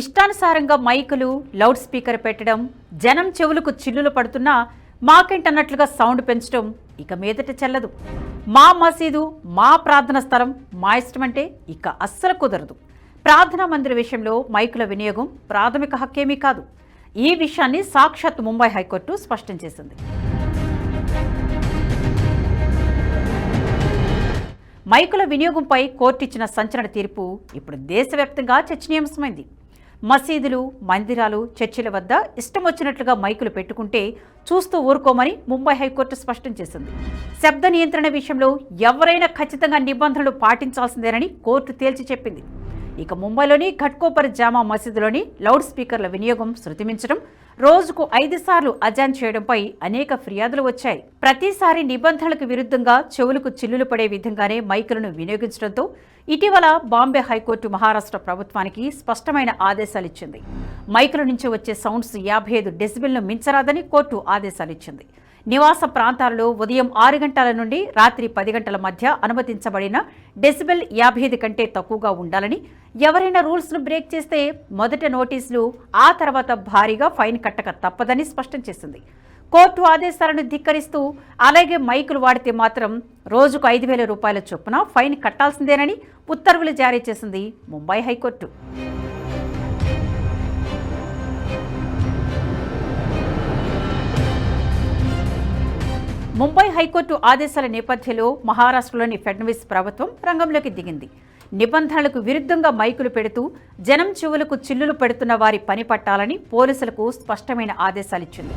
ఇష్టానుసారంగా మైకులు loud speaker పెట్టడం జనం చెవులకు చిల్లులు పడుతున్నా మాకేంటన్నట్లుగా సౌండ్ పెంచడం ఇక మీదట చెల్లదు. మా మసీదు మా ప్రార్థన స్థలం మా ఇష్టమంటే ఇక అస్సలు కుదరదు. ప్రార్థనా మందిర విషయంలో మైకుల వినియోగం ప్రాథమిక హక్కేమీ కాదు. ఈ విషయాన్ని సాక్షాత్ ముంబై హైకోర్టు స్పష్టం చేసింది. మైకుల వినియోగంపై కోర్టు ఇచ్చిన సంచలన తీర్పు ఇప్పుడు దేశవ్యాప్తంగా చర్చనీయాంశమైంది. మసీదులు మందిరాలు చర్చిల వద్ద ఇష్టం వచ్చినట్లుగా మైకులు పెట్టుకుంటే చూస్తూ ఊరుకోమని ముంబై హైకోర్టు స్పష్టం చేసింది. శబ్ద నియంత్రణ విషయంలో ఎవరైనా ఖచ్చితంగా నిబంధనలు పాటించాల్సిందేనని కోర్టు తేల్చి చెప్పింది. ఇక ముంబైలోని ఘట్కోపర్ జామా మసీదులోని లౌడ్ స్పీకర్ల వినియోగం శృతిమించడం రోజుకు ఐదు సార్లు అజాన్ చేయడంపై అనేక ఫిర్యాదులు వచ్చాయి. ప్రతిసారి నిబంధనలకు విరుద్ధంగా చెవులకు చిల్లులు పడే విధంగానే మైకులను వినియోగించడంతో ఇటీవల బాంబే హైకోర్టు మహారాష్ట్ర ప్రభుత్వానికి స్పష్టమైన ఆదేశాలిచ్చింది మైకుల నుంచి వచ్చే సౌండ్స్ యాభై ఐదు డెసిబిల్ను మించరాదని కోర్టు ఆదేశాలిచ్చింది నివాస ప్రాంతాలలో ఉదయం ఆరు గంటల నుండి రాత్రి పది గంటల మధ్య అనుమతించబడిన డెసిబెల్ యాభై ఐదు కంటే తక్కువగా ఉండాలని ఎవరైనా రూల్స్ను బ్రేక్ చేస్తే మొదట నోటీసులు ఆ తర్వాత భారీగా ఫైన్ కట్టక తప్పదని స్పష్టం చేసింది. కోర్టు ఆదేశాలను ధిక్కరిస్తూ అలాగే మైకులు వాడితే మాత్రం రోజుకు ఐదు వేల రూపాయల చొప్పున ఫైన్ కట్టాల్సిందేనని ఉత్తర్వులు జారీ చేసింది ముంబై హైకోర్టు. ముంబై హైకోర్టు ఆదేశాల నేపథ్యంలో మహారాష్ట్రలోని ఫడ్నవీస్ ప్రభుత్వం రంగంలోకి దిగింది. నిబంధనలకు విరుద్ధంగా మైకులు పెడుతూ జనం చెవులకు చిల్లులు పెడుతున్న వారి పని పట్టాలని పోలీసులకు స్పష్టమైన ఆదేశాలిచ్చింది.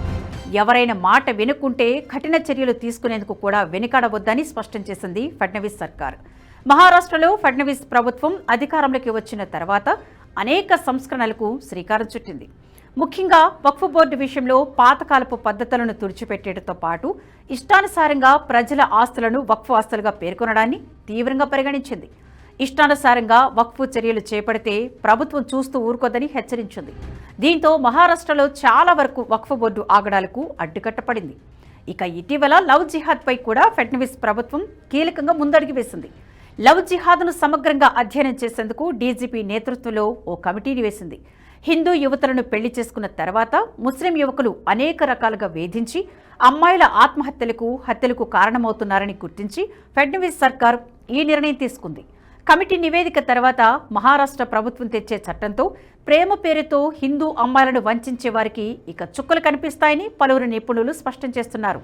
ఎవరైనా మాట వినుకుంటే కఠిన చర్యలు తీసుకునేందుకు కూడా వెనుకాడవద్దని స్పష్టం చేసింది ఫడ్నవీస్ సర్కార్. మహారాష్ట్రలో ఫడ్నవీస్ ప్రభుత్వం అధికారంలోకి వచ్చిన తర్వాత అనేక సంస్కరణలకు శ్రీకారం చుట్టింది. ముఖ్యంగా వక్ఫ్ బోర్డు విషయంలో పాతకాలపు పద్ధతులను తుడిచిపెట్టేటతో పాటు ఇష్టానుసారంగా ప్రజల ఆస్తులను వక్ఫ్ ఆస్తులుగా పేర్కొనడాన్ని తీవ్రంగా పరిగణించింది. ఇష్టానుసారంగా వక్ఫ్ చర్యలు చేపడితే ప్రభుత్వం చూస్తూ ఊరుకోదని హెచ్చరించింది. దీంతో మహారాష్ట్రలో చాలా వరకు వక్ఫ్ బోర్డు ఆగడాలకు అడ్డుకట్టపడింది ఇక ఇటీవల లవ్ జిహాద్పై కూడా ఫడ్నవీస్ ప్రభుత్వం కీలకంగా ముందడుగు వేసింది. లవ్ జిహాద్ను సమగ్రంగా అధ్యయనం చేసేందుకు డీజీపీ నేతృత్వంలో ఓ కమిటీని వేసింది. హిందూ యువతులను పెళ్ళి చేసుకున్న తర్వాత ముస్లిం యువకులు అనేక రకాలుగా వేధించి అమ్మాయిల ఆత్మహత్యలకు హత్యలకు కారణమవుతున్నారని గుర్తించి ఫడ్నవీస్ సర్కార్ ఈ నిర్ణయం తీసుకుంది. కమిటీ నివేదిక తర్వాత మహారాష్ట్ర ప్రభుత్వం తెచ్చే చట్టంతో ప్రేమ పేరుతో హిందూ అమ్మాయిలను వంచే వారికి ఇక చుక్కలు కనిపిస్తాయని పలువురు నిపుణులు స్పష్టం చేస్తున్నారు.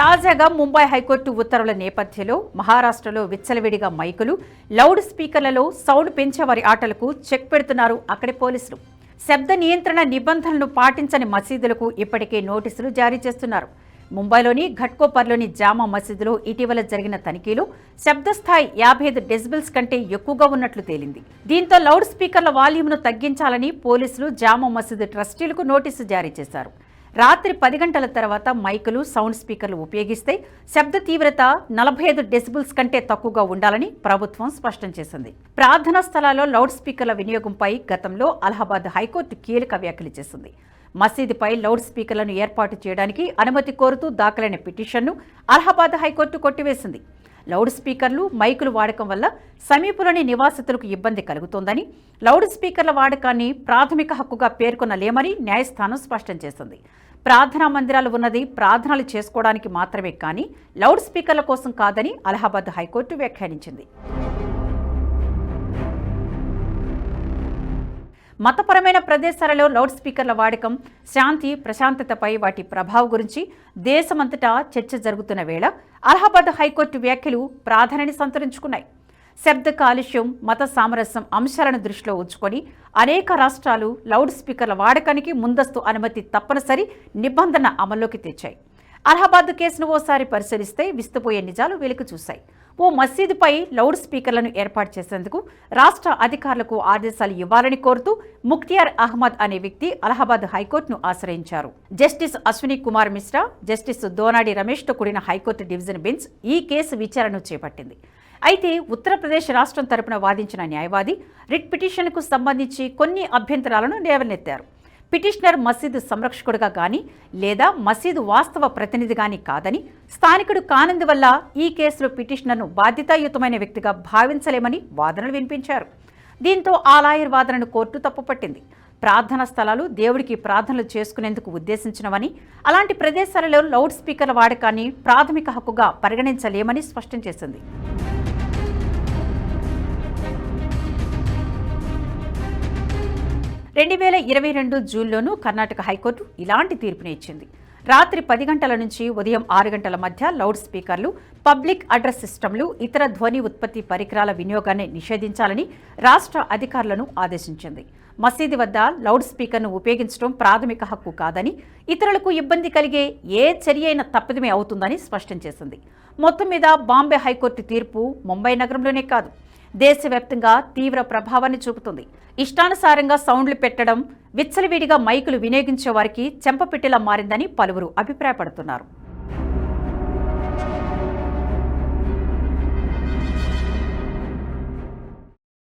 తాజాగా ముంబై హైకోర్టు ఉత్తర్వుల నేపథ్యంలో మహారాష్ట్రలో విచ్చలవిడిగా మైకులు లౌడ్ స్పీకర్లలో సౌండ్ పెంచే వారి ఆటలకు చెక్ పెడుతున్నారు అక్కడి పోలీసులు. శబ్ద నియంత్రణ నిబంధనలను పాటించని మసీదులకు ఇప్పటికే నోటీసులు జారీ చేస్తున్నారు. ముంబైలోని ఘట్కోపర్లోని జామా మసీదులో ఇటీవల జరిగిన తనిఖీలో శబ్ద స్థాయి యాభై ఐదు డెసిబిల్స్ కంటే ఎక్కువగా ఉన్నట్లు తేలింది. దీంతో లౌడ్ స్పీకర్ల వాల్యూమ్ను తగ్గించాలని పోలీసులు జామా మసీదు ట్రస్టీలకు నోటీసు జారీ చేశారు. రాత్రి పది గంటల తర్వాత మైకులు సౌండ్ స్పీకర్లు ఉపయోగిస్తే శబ్ద తీవ్రత నలభై ఐదు డెసిబుల్స్ కంటే తక్కువగా ఉండాలని ప్రభుత్వం స్పష్టం చేసింది. ప్రార్థనా స్థలాల్లో లౌడ్ స్పీకర్ల వినియోగంపై గతంలో అలహాబాద్ హైకోర్టు కీలక వ్యాఖ్యలు చేసింది. మసీదుపై లౌడ్ స్పీకర్లను ఏర్పాటు చేయడానికి అనుమతి కోరుతూ దాఖలైన పిటిషన్ను అలహాబాద్ హైకోర్టు కొట్టివేసింది. లౌడ్ స్పీకర్లు మైకులు వాడకం వల్ల సమీపంలోని నివాసితులకు ఇబ్బంది కలుగుతోందని లౌడ్ స్పీకర్ల వాడకాన్ని ప్రాథమిక హక్కుగా పేర్కొనలేమని న్యాయస్థానం స్పష్టం చేసింది. ప్రార్థనా మందిరాలు ఉన్నది ప్రార్థనలు చేసుకోవడానికి మాత్రమే కానీ లౌడ్ స్పీకర్ల కోసం కాదని అలహాబాద్ హైకోర్టు వ్యాఖ్యానించింది. మతపరమైన ప్రదేశాలలో లౌడ్ స్పీకర్ల వాడకం శాంతి ప్రశాంతతపై వాటి ప్రభావం గురించి దేశమంతటా చర్చ జరుగుతున్న వేళ అలహాబాద్ హైకోర్టు వ్యాఖ్యలు ప్రాధాన్యత సంతరించుకున్నాయి. శబ్ద కాలుష్యం మత సామరస్యం అంశాలను దృష్టిలో ఉంచుకొని అనేక రాష్ట్రాలు లౌడ్ స్పీకర్ల వాడకానికి ముందస్తు అనుమతి తప్పనిసరి నిబంధన అమల్లోకి తెచ్చాయి. అలహాబాద్ కేసును ఓసారి పరిశీలిస్తే విస్తుపోయే నిజాలు వెలుగు చూశాయి. ఓ మసీదుపై లౌడ్ స్పీకర్లను ఏర్పాటు చేసేందుకు రాష్ట్ర అధికారులకు ఆదేశాలు ఇవ్వాలని కోరుతూ ముక్తియార్ అహ్మద్ అనే వ్యక్తి అలహాబాద్ హైకోర్టును ఆశ్రయించారు. జస్టిస్ అశ్విని కుమార్ మిశ్రా జస్టిస్ దోనాడి రమేష్తో కూడిన హైకోర్టు డివిజన్ బెంచ్ ఈ కేసు విచారణను చేపట్టింది. అయితే ఉత్తరప్రదేశ్ రాష్ట్రం తరపున వాదించిన న్యాయవాది రిట్ పిటిషన్కు సంబంధించి కొన్ని అభ్యంతరాలను లేవనెత్తారు. పిటిషనర్ మసీదు సంరక్షకుడుగా గాని లేదా మసీదు వాస్తవ ప్రతినిధి గాని కాదని స్థానికుడు కానందువల్ల ఈ కేసులో పిటిషనర్ను బాధ్యతాయుతమైన వ్యక్తిగా భావించలేమని వాదనలు వినిపించారు. దీంతో ఆ లాయర్ వాదనను కోర్టు తప్పుపట్టింది ప్రార్థనా స్థలాలు దేవుడికి ప్రార్థనలు చేసుకునేందుకు ఉద్దేశించినవని అలాంటి ప్రదేశాలలో లౌడ్ స్పీకర్ల వాడకాన్ని ప్రాథమిక హక్కుగా పరిగణించలేమని స్పష్టం చేసింది. రెండు వేల ఇరవై రెండు జూన్లోనూ కర్ణాటక హైకోర్టు ఇలాంటి తీర్పుని ఇచ్చింది. రాత్రి పది గంటల నుంచి ఉదయం ఆరు గంటల మధ్య లౌడ్ స్పీకర్లు పబ్లిక్ అడ్రస్ సిస్టమ్లు ఇతర ధ్వని ఉత్పత్తి పరికరాల వినియోగాన్ని నిషేధించాలని రాష్ట్ర అధికారులను ఆదేశించింది. మసీదు వద్ద లౌడ్ స్పీకర్ను ఉపయోగించడం ప్రాథమిక హక్కు కాదని ఇతరులకు ఇబ్బంది కలిగే ఏ చర్య అయినా తప్పదమే అవుతుందని స్పష్టం చేసింది. మొత్తం మీద బాంబే హైకోర్టు తీర్పు ముంబై నగరంలోనే కాదు దేశవ్యాప్తంగా తీవ్ర ప్రభావాన్ని చూపుతుంది. ఇష్టానుసారంగా సౌండ్లు పెట్టడం విచ్చలవిడిగా మైకులు వినియోగించే వారికి చెంపపెట్టేలా మారిందని పలువురు అభిప్రాయపడుతున్నారు.